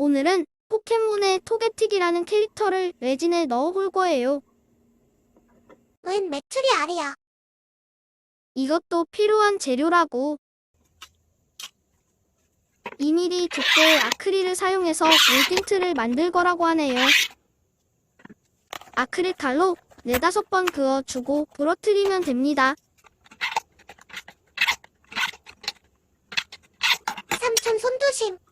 오늘은 포켓몬의 토게틱이라는 캐릭터를 레진에 넣어볼 거예요. 웬 메추리 알이야. 이것도 필요한 재료라고. 2mm 두께의 아크릴을 사용해서 몰딩트를 만들 거라고 하네요. 아크릴 칼로 4, 5번 그어주고 부러뜨리면 됩니다. 삼촌 손조심.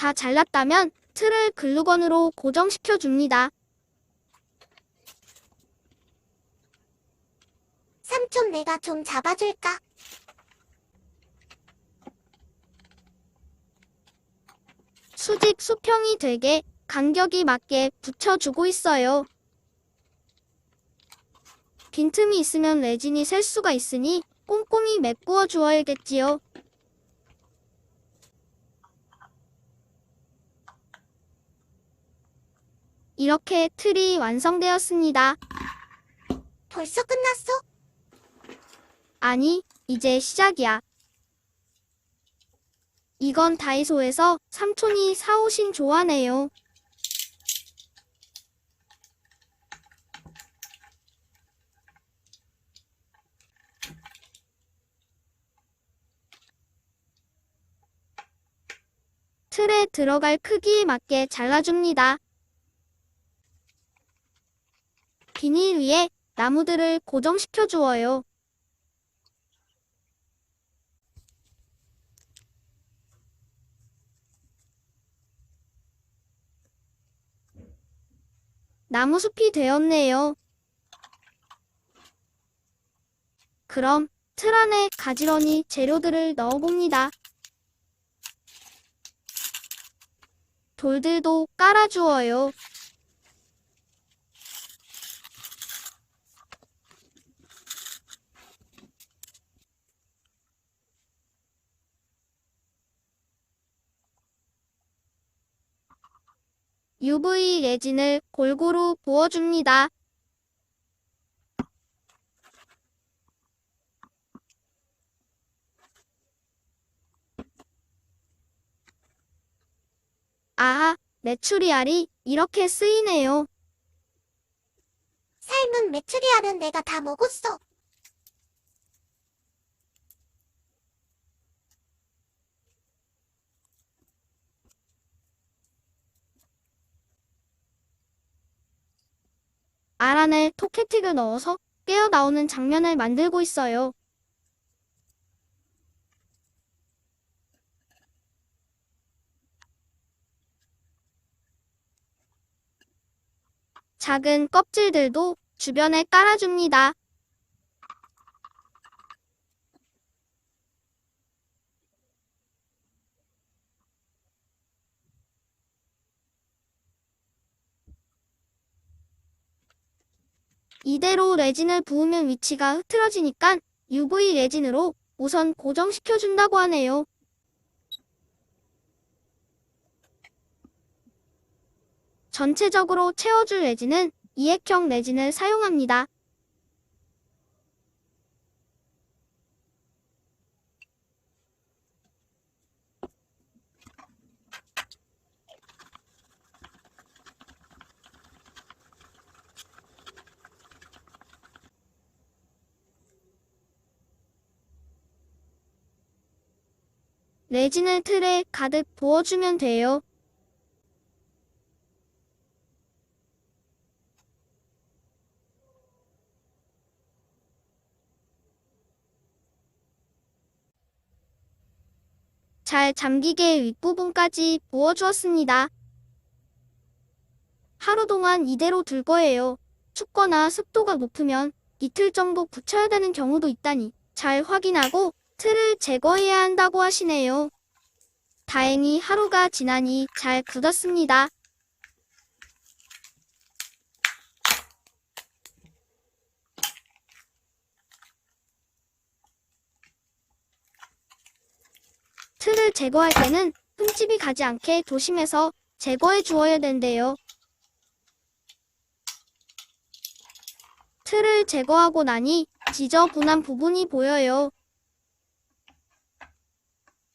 다 잘랐다면 틀을 글루건으로 고정시켜 줍니다. 삼촌 내가 좀 잡아줄까? 수직 수평이 되게 간격이 맞게 붙여주고 있어요. 빈틈이 있으면 레진이 셀 수가 있으니 꼼꼼히 메꾸어 주어야겠지요. 이렇게 틀이 완성되었습니다. 벌써 끝났어? 아니, 이제 시작이야. 이건 다이소에서 삼촌이 사오신 조화네요. 틀에 들어갈 크기에 맞게 잘라줍니다. 비닐 위에 나무들을 고정시켜 주어요. 나무숲이 되었네요. 그럼 틀 안에 가지런히 재료들을 넣어봅니다. 돌들도 깔아주어요. UV 레진을 골고루 부어줍니다. 아하, 메추리알이 이렇게 쓰이네요. 삶은 메추리 알은 내가 다 먹었어. 알 안에 토케틱을 넣어서 깨어 나오는 장면을 만들고 있어요. 작은 껍질들도 주변에 깔아줍니다. 이대로 레진을 부으면 위치가 흐트러지니까 UV 레진으로 우선 고정시켜준다고 하네요. 전체적으로 채워줄 레진은 이액형 레진을 사용합니다. 레진을 틀에 가득 부어주면 돼요. 잘 잠기게 윗부분까지 부어주었습니다. 하루 동안 이대로 둘 거예요. 춥거나 습도가 높으면 이틀 정도 붙여야 되는 경우도 있다니 잘 확인하고 틀을 제거해야 한다고 하시네요. 다행히 하루가 지나니 잘 굳었습니다. 틀을 제거할 때는 흠집이 가지 않게 조심해서 제거해 주어야 된대요. 틀을 제거하고 나니 지저분한 부분이 보여요.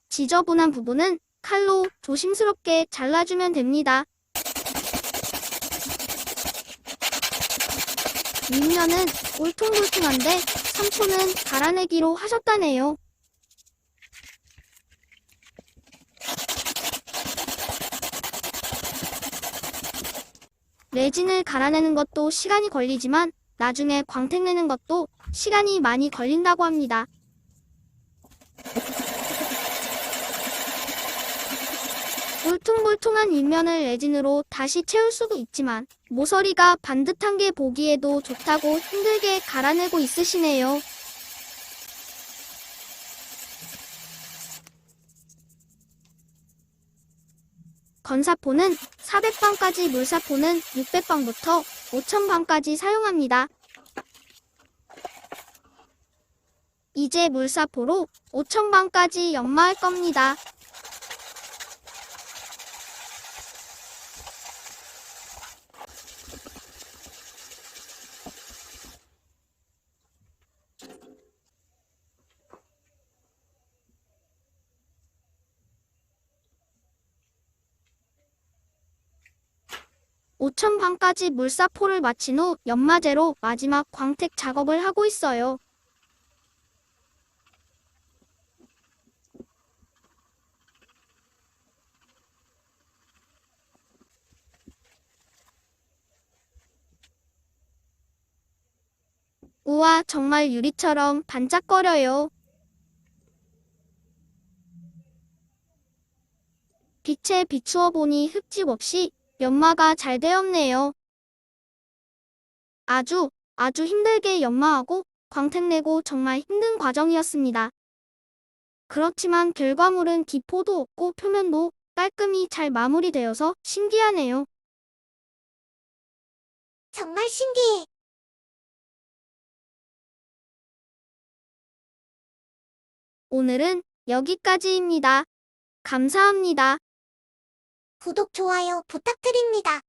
지저분한 부분은 칼로 조심스럽게 잘라주면 됩니다. 윗면은 울퉁불퉁한데 삼촌은 갈아내기로 하셨다네요. 레진을 갈아내는 것도 시간이 걸리지만 나중에 광택 내는 것도 시간이 많이 걸린다고 합니다. 울퉁불퉁한 윗면을 레진으로 다시 채울 수도 있지만 모서리가 반듯한 게 보기에도 좋다고 힘들게 갈아내고 있으시네요. 건사포는 400방까지 물사포는 600방부터 5000방까지 사용합니다. 이제 물사포로 5000방까지 연마할 겁니다. 오천방까지 물사포를 마친 후 연마제로 마지막 광택 작업을 하고 있어요. 우와, 정말 유리처럼 반짝거려요. 빛에 비추어 보니 흠집 없이 연마가 잘 되었네요. 아주, 아주 힘들게 연마하고 광택 내고 정말 힘든 과정이었습니다. 그렇지만 결과물은 기포도 없고 표면도 깔끔히 잘 마무리되어서 신기하네요. 정말 신기해. 오늘은 여기까지입니다. 감사합니다. 구독, 좋아요 부탁드립니다.